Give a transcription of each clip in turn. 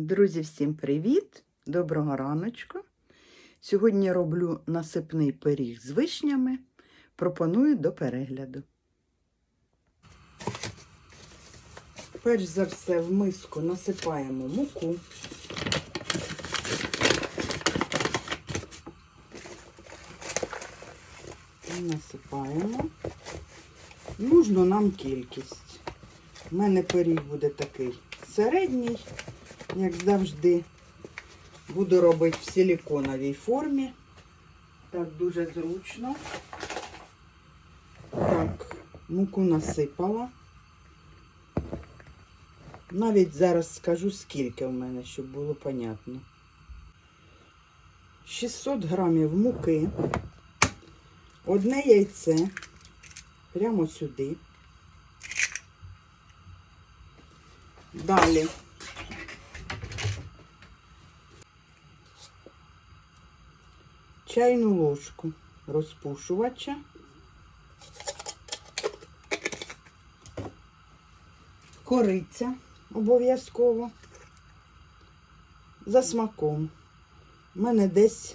Друзі, всім привіт! Доброго раночку! Сьогодні роблю насипний пиріг з вишнями. Пропоную до перегляду. Перш за все в миску насипаємо муку. І насипаємо. Нужну нам кількість. У мене пиріг буде такий середній, як завжди. Буду робити в силіконовій формі. Так, дуже зручно. Так, муку насипала. Навіть зараз скажу, скільки в мене, щоб було понятно. 600 грамів муки, одне яйце прямо сюди. Далі чайну ложку розпушувача. Кориця обов'язково. За смаком. У мене десь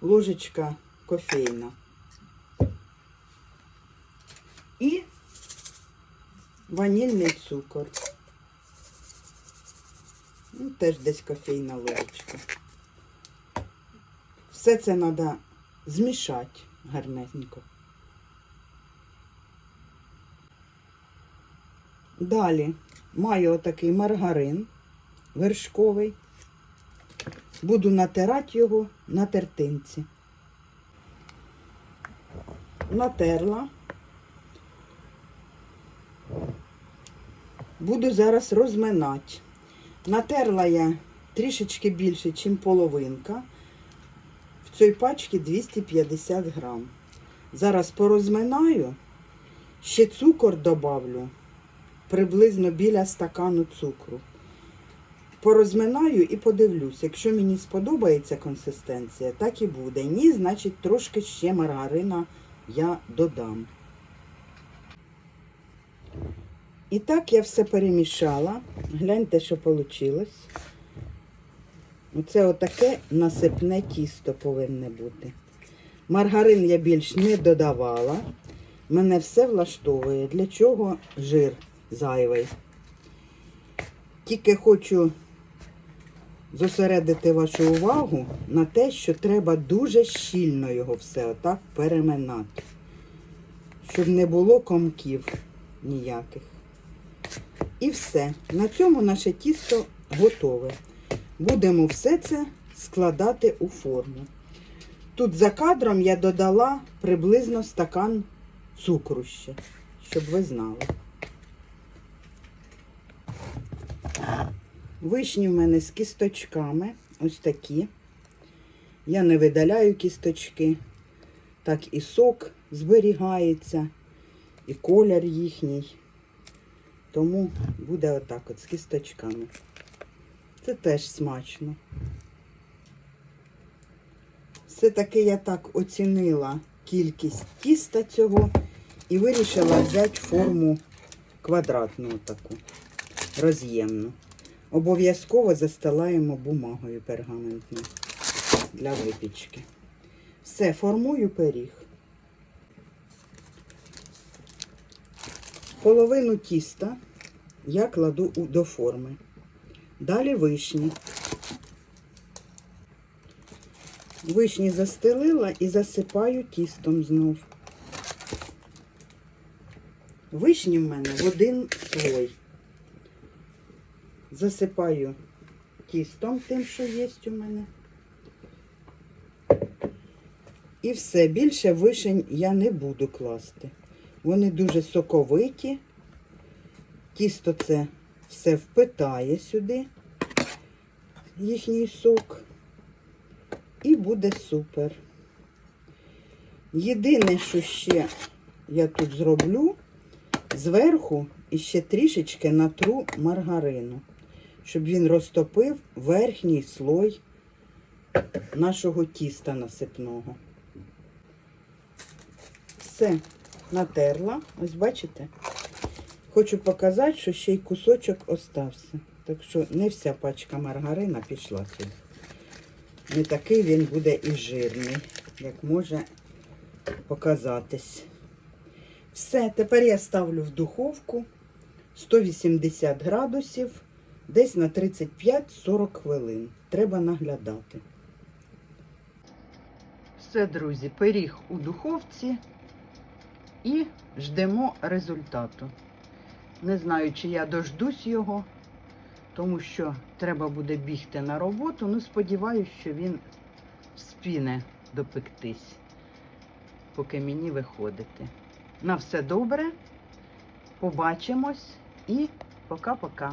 ложечка кофейна. І ванільний цукор. Ну, теж десь кофейна ложечка. Все це треба змішати гарненько. Далі маю отакий маргарин вершковий. Буду натирати його на тертинці. Натерла. Буду зараз розминати. Натерла я трішечки більше, ніж половинка. В цій пачці 250 грам. Зараз порозминаю, ще цукор добавлю, приблизно біля стакану цукру. Порозминаю і подивлюсь. Якщо мені сподобається консистенція, так і буде. Ні, значить трошки ще маргарина я додам. І так я все перемішала. Гляньте, що вийшло. Оце отаке насипне тісто повинне бути. Маргарин я більш не додавала. Мене все влаштовує. Для чого жир зайвий. Тільки хочу зосередити вашу увагу на те, що треба дуже щільно його все отак переминати, щоб не було комків ніяких. І все. На цьому наше тісто готове. Будемо все це складати у форму. Тут за кадром я додала приблизно стакан цукру ще, щоб ви знали. Вишні в мене з кісточками, ось такі. Я не видаляю кісточки. Так і сок зберігається, і колір їхній. Тому буде отак от з кісточками. Це теж смачно. Все-таки я так оцінила кількість тіста цього і вирішила взяти форму квадратну таку, роз'ємну. Обов'язково застилаємо бумагою пергаментною для випічки. Все, формую пиріг. Половину тіста я кладу до форми. Далі вишні. Вишні застелила і засипаю тістом знов. Вишні в мене в один слой. Засипаю тістом тим, що є у мене. І все, більше вишень я не буду класти. Вони дуже соковиті. Тісто це все впитає сюди, їхній сок. І буде супер. Єдине, що ще я тут зроблю, зверху іще трішечки натру маргарину, щоб він розтопив верхній слой нашого тіста насипного. Все, натерла. Ось бачите? Хочу показати, що ще й кусочок остався. Так що не вся пачка маргарина пішла сюди. Не такий він буде і жирний, як може показатись. Все, тепер я ставлю в духовку 180 градусів, десь на 35-40 хвилин. Треба наглядати. Все, друзі, пиріг у духовці і ждемо результату. Не знаю, чи я дождусь його, тому що треба буде бігти на роботу. Ну, сподіваюся, що він вспіне допектись, поки мені виходити. На все добре. Побачимось і пока-пока.